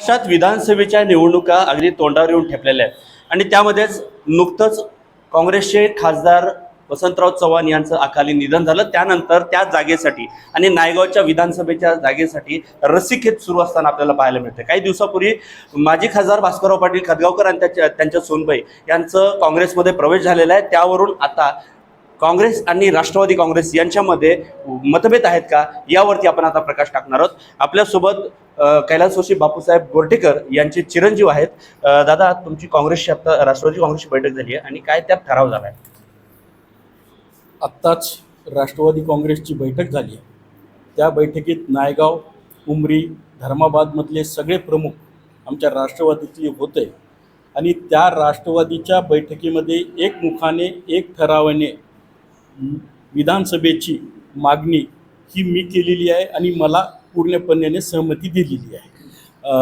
महाराष्ट्रात विधानसभेच्या निवडणुका अगदी तोंडावर येऊन ठेपलेल्या आहेत. आणि त्यामध्येच नुकतंच काँग्रेसचे खासदार वसंतराव चव्हाण यांचं अकाली निधन झालं. त्यानंतर त्या जागेसाठी आणि नायगावच्या विधानसभेच्या जागेसाठी रस्सीखेच सुरू असताना आपल्याला पाहायला मिळते काही दिवसापूर्वी माजी खासदार भास्करराव पाटील खदगावकर आणि त्याच्या त्यांच्या सोनबाई यांचं काँग्रेसमध्ये प्रवेश झालेला आहे. त्यावरून आता काँग्रेस आणि राष्ट्रवादी काँग्रेस यांच्यामध्ये मतभेद आहेत का? यावरती आपण आता प्रकाश टाकणार आहोत. आपल्यासोबत कैलास जोशी बापूसाहेब गोरटेकर यांचे चिरंजीव आहेत. दादा तुमची काँग्रेसची आता राष्ट्रवादी काँग्रेसची बैठक झाली आहे आणि काय त्यात ठराव झाला आहे? आत्ताच राष्ट्रवादी काँग्रेसची बैठक झाली आहे. त्या बैठकीत नायगाव उमरी धर्माबादमधले सगळे प्रमुख आमच्या राष्ट्रवादीतले होते. आणि त्या राष्ट्रवादीच्या बैठकीमध्ये एकमुखाने एक ठरावाने विधानसभेची मागणी ही मी केलेली आहे आणि मला पूर्णपणे सहमती दिलेली आहे. अ,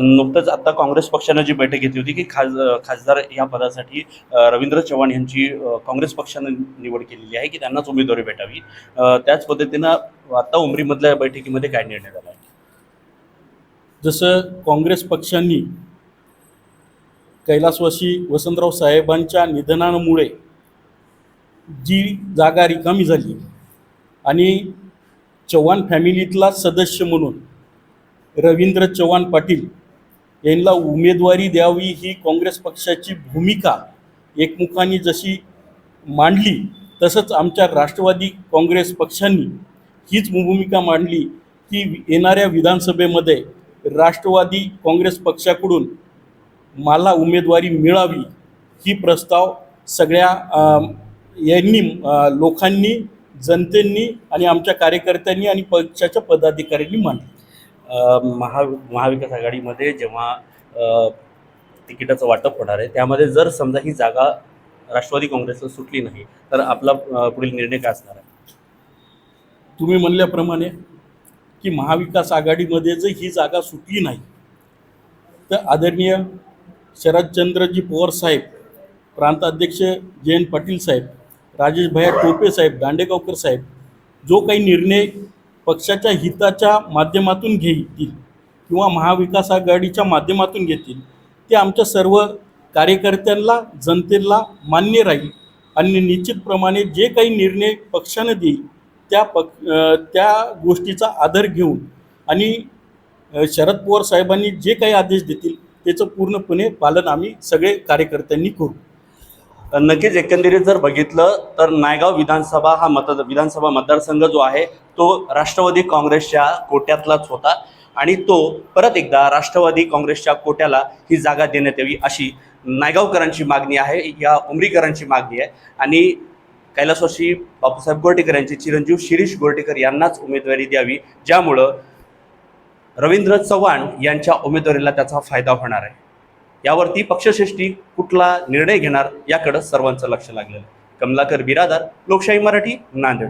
नुकतंच आता काँग्रेस पक्षानं जी बैठक घेतली होती की खास खासदार या पदासाठी रवींद्र चव्हाण यांची काँग्रेस पक्षानं निवड केलेली आहे की त्यांनाच उमेदवारी भेटावी. त्याच पद्धतीनं आता उमरीमधल्या बैठकीमध्ये काय निर्णय झाला आहे? जसं काँग्रेस पक्षांनी कैलासवासी वसंतराव साहेबांच्या निधनामुळे जी जागा रिकामी झाली आणि चव्हाण फॅमिलीतला सदस्य म्हणून रवींद्र चव्हाण पाटील यांना उमेदवारी द्यावी ही काँग्रेस पक्षाची भूमिका एकमुखाने जशी मांडली तसंच आमच्या राष्ट्रवादी काँग्रेस पक्षांनी हीच भूमिका मांडली की येणाऱ्या विधानसभेमध्ये राष्ट्रवादी काँग्रेस पक्षाकडून मला उमेदवारी मिळावी ही प्रस्ताव सगळ्या यांनी लोकांनी जनतेनी आणि आमच्या कार्यकर्त्यांनी आणि पक्षाच्या पदाधिकाऱ्यांनी मांडली. अ, महा महाविकास आघाडीमध्ये जेव्हा तिकिटाचं वाटप होणार आहे त्यामध्ये जर समजा ही जागा राष्ट्रवादी काँग्रेसला सुटली नाही तर आपला पुढील निर्णय काय असणार आहे? तुम्ही म्हणल्याप्रमाणे की महाविकास आघाडीमध्ये जर ही जागा सुटली नाही तर आदरणीय शरदचंद्रजी पवार साहेब प्रांताध्यक्ष जयंत पाटील साहेब राजेश भैया टोपे साहेब दांडेगावकर साहेब जो काही निर्णय पक्षाच्या हिताच्या माध्यमातून घेतील किंवा महाविकास आघाडीच्या माध्यमातून घेतील ते आमच्या सर्व कार्यकर्त्यांना जनतेला मान्य राहील आणि निश्चितप्रमाणे जे काही निर्णय पक्षानं देईल त्या पक त्या गोष्टीचा आदर घेऊन आणि शरद पवार साहेबांनी जे काही आदेश देतील त्याचं पूर्णपणे पालन आम्ही सगळे कार्यकर्त्यांनी करू. नक्कीच एकंदरीत जर बघितलं तर नायगाव विधानसभा हा मत विधानसभा मतदारसंघ जो आहे तो राष्ट्रवादी काँग्रेसच्या कोट्यातलाच होता आणि तो परत एकदा राष्ट्रवादी काँग्रेसच्या कोट्याला ही जागा देण्यात यावी अशी नायगावकरांची मागणी आहे या उमरीकरांची मागणी आहे. आणि कैलासवाशी बापूसाहेब गोरटेकर यांचे चिरंजीव शिरीष गोरटेकर यांनाच उमेदवारी द्यावी ज्यामुळं रवींद्र चव्हाण यांच्या उमेदवारीला त्याचा फायदा होणार आहे. यावरती पक्षश्रेष्ठी कुठला निर्णय घेणार याकडं सर्वांचं लक्ष लागलेलं कमलाकर बिरादार लोकशाही मराठी नांदेड.